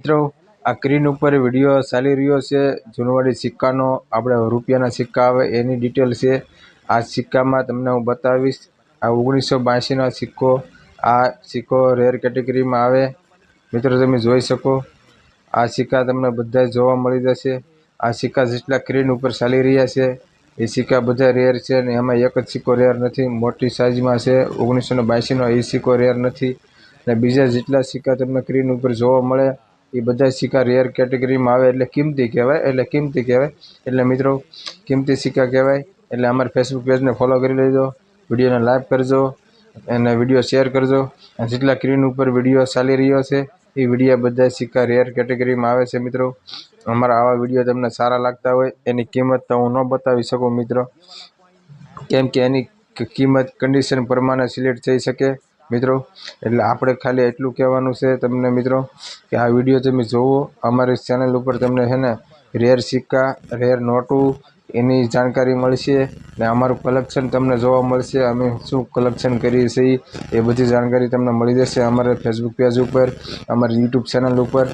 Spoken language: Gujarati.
મિત્રો, આ સ્ક્રીન ઉપર વીડિયો ચાલી રહ્યો છે. જૂનવાડી સિક્કાનો આપણે રૂપિયાના સિક્કા આવે, એની ડિટેલ છે. આ સિક્કામાં તમને હું બતાવીશ, આ ઓગણીસો બાંસીનો સિક્કો, આ સિક્કો રેર કેટેગરીમાં આવે. મિત્રો, તમે જોઈ શકો, આ સિક્કા તમને બધા જોવા મળી જશે. આ સિક્કા જેટલા સ્ક્રીન ઉપર ચાલી રહ્યા છે, એ સિક્કા બધા રેર છે અને એમાં એક જ સિક્કો રેર નથી, મોટી સાઇઝમાં છે, ઓગણીસો ને બાંસીનો એ સિક્કો રેર નથી. અને બીજા જેટલા સિક્કા તમને સ્ક્રીન ઉપર જોવા મળે એ બધા સિક્કા રેર કેટેગરીમાં આવે એટલે કિંમતી કહેવાય, એટલે કિંમતી કહેવાય. એટલે મિત્રો, કિંમતી સિક્કા કહેવાય. એટલે અમારા ફેસબુક પેજને ફોલો કરી લેજો વિડીયોને લાઈક કરજો, અને વીડિયો શેર કરજો. અને જેટલા સ્ક્રીન ઉપર વીડિયો ચાલી રહ્યો છે, એ વીડિયો બધા સિક્કા રેર કેટેગરીમાં આવે છે, મિત્રો. અમારા આવા વીડિયો તમને સારા લાગતા હોય, એની કિંમત તો હું ન બતાવી શકું, મિત્રો. કેમ કે એની કિંમત કન્ડિશન પ્રમાણે સિલેક્ટ થઈ શકે. મિત્રો, એટલે આપણે ખાલી એટલું કહેવાનું છે તમને મિત્રો, કે આ વીડિયો તમે જોવો. અમારી ચેનલ ઉપર તમને છે ને રેર સિક્કા રેર નોટું, એની જાણકારી મળશે ને અમારું કલેક્શન તમને જોવા મળશે. અમે શું કલેક્શન કરીએ છીએ એ બધી જાણકારી તમને મળી જશે અમારા ફેસબુક પેજ ઉપર, અમારી યુટ્યુબ ચેનલ ઉપર.